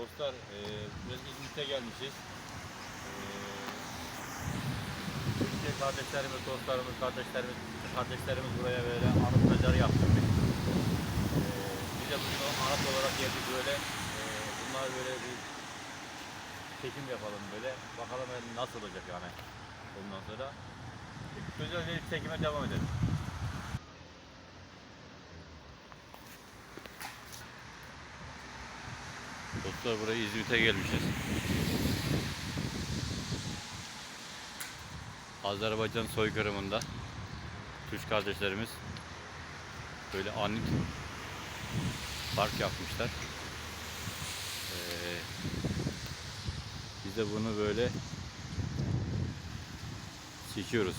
Dostlar, e, biz İzmit'e gelmişiz. E, kardeşlerimiz, dostlarımız, kardeşlerimiz, kardeşlerimiz buraya böyle anıt mezarı yaptırmış. E, biz de bugün o anıt olarak geldik böyle. E, bunlar böyle bir çekim yapalım böyle. Bakalım nasıl olacak yani. Ondan sonra güzel bir çekime devam edelim. Dostlar buraya İzmit'e gelmişiz. Azerbaycan soykırımında Türk kardeşlerimiz böyle anlık park yapmışlar. Ee, biz de bunu böyle çekiyoruz.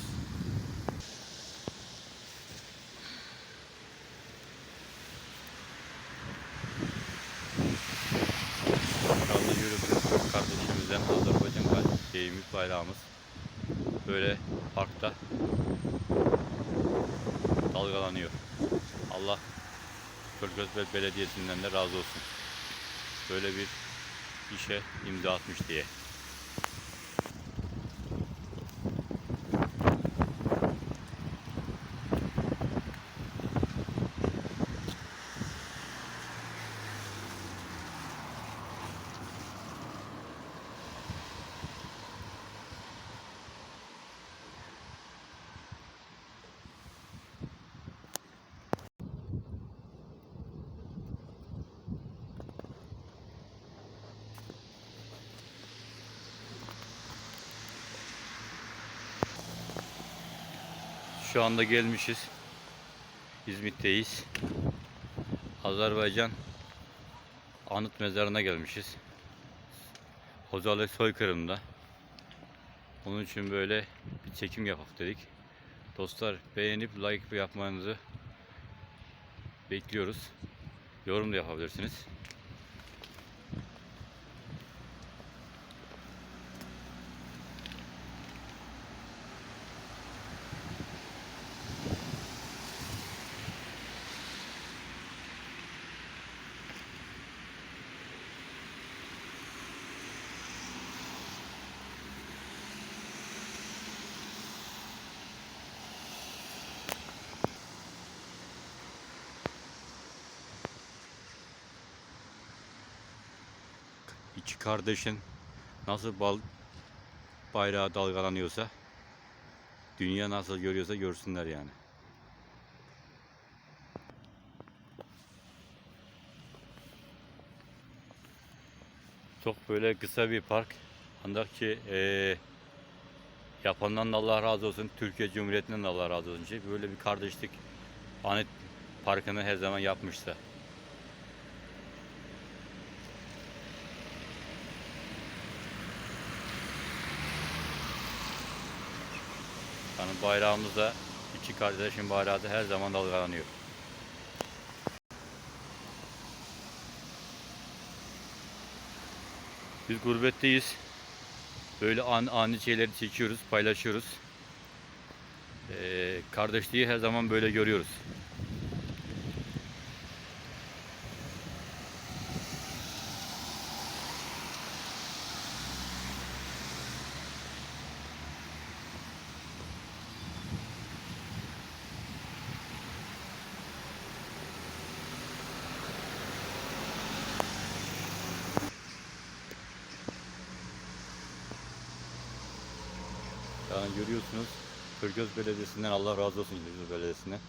Kanlı yürüdüğümüz Türk kardeşimizden Azerbaycan kardeşliğimiz bayrağımız böyle parkta dalgalanıyor. Allah Kırgözbel Belediyesi'nden de razı olsun. Böyle bir işe imza atmış diye. Şu anda gelmişiz. İzmit'teyiz. Azerbaycan anıt mezarına gelmişiz. Hocalı soykırımda. Onun için böyle bir çekim yapak dedik. Dostlar beğenip like yapmanızı bekliyoruz. Yorum da yapabilirsiniz. İki kardeşin nasıl bal bayrağı dalgalanıyorsa dünya nasıl görüyorsa görsünler yani. Çok böyle kısa bir park. Ancak ki eee yapandan da Allah razı olsun. Türkiye Cumhuriyeti'nden de Allah razı olsun. Şey, Böyle bir kardeşlik anıt parkını her zaman yapmışlar. Yani bayrağımızda iki kardeşin bayrağı da her zaman dalgalanıyor. Biz gurbetteyiz. Böyle an, ani şeyleri çekiyoruz, paylaşıyoruz. Ee, kardeşliği her zaman böyle görüyoruz. Yani görüyorsunuz Kırgöz Belediyesi'nden Allah razı olsun Kırgöz Belediyesi'nden.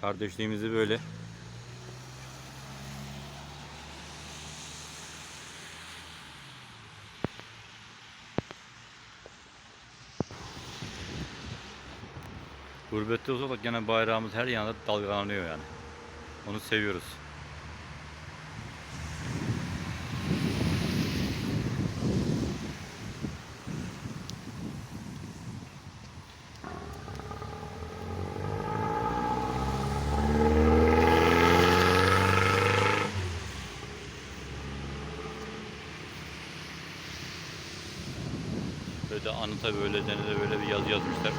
Kardeşliğimizi böyle Gurbette olsa da gene bayrağımız her yana dalgalanıyor yani. Onu seviyoruz. De anıta böyle de böyle bir yazı yazmışlar.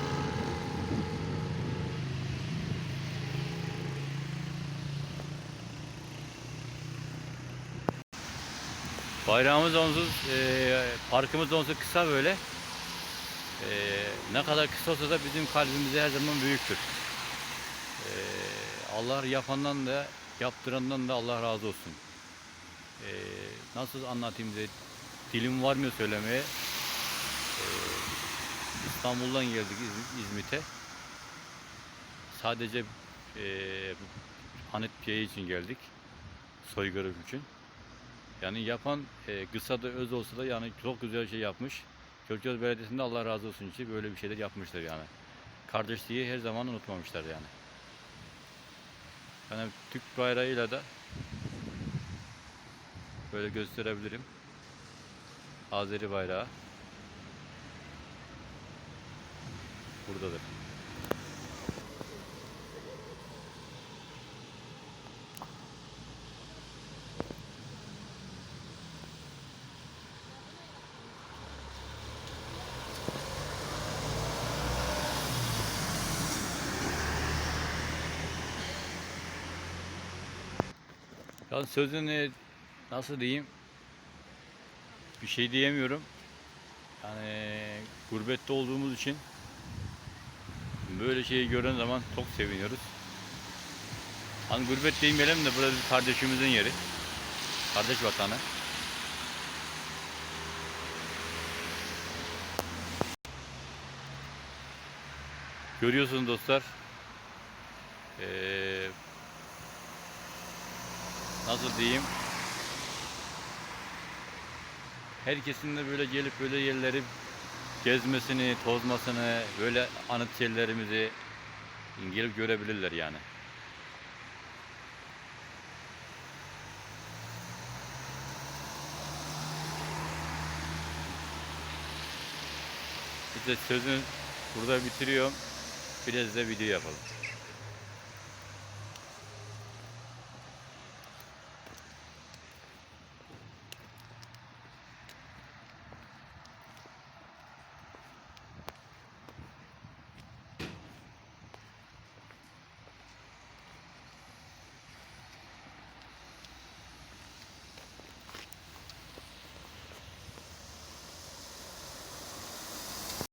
Bayrağımız onsuz, e, parkımız onsuz kısa böyle. E, ne kadar kısa olsa da bizim kalbimizde her zaman büyüktür. E, Allah yapandan da yaptırandan da Allah razı olsun. E, nasıl anlatayım size? Dilim varmıyor söylemeye. E, İstanbul'dan geldik İz- İzmit'e. Sadece e, Hanet Piye için geldik. Soygarı için. Yani yapan e, kısa da öz olsa da yani çok güzel şey yapmış. Köyceğiz Belediyesi'nde Allah razı olsun için böyle bir şeyler yapmışlar yani. Kardeşliği her zaman unutmamışlar yani. Yani Türk bayrağıyla da böyle gösterebilirim. Azeri bayrağı buradadır. Ya sözünü nasıl diyeyim? Bir şey diyemiyorum. Yani gurbette olduğumuz için böyle şeyi gören zaman çok seviniyoruz. Hani gurbet demeyelim de burası kardeşimizin yeri. Kardeş vatanı. Görüyorsunuz dostlar. Ee, nasıl diyeyim? Herkesin de böyle gelip böyle yerleri gezmesini, tozmasını, böyle anıt şeylerimizi gelip görebilirler yani. İşte sözü burada bitiriyorum. Biraz da video yapalım.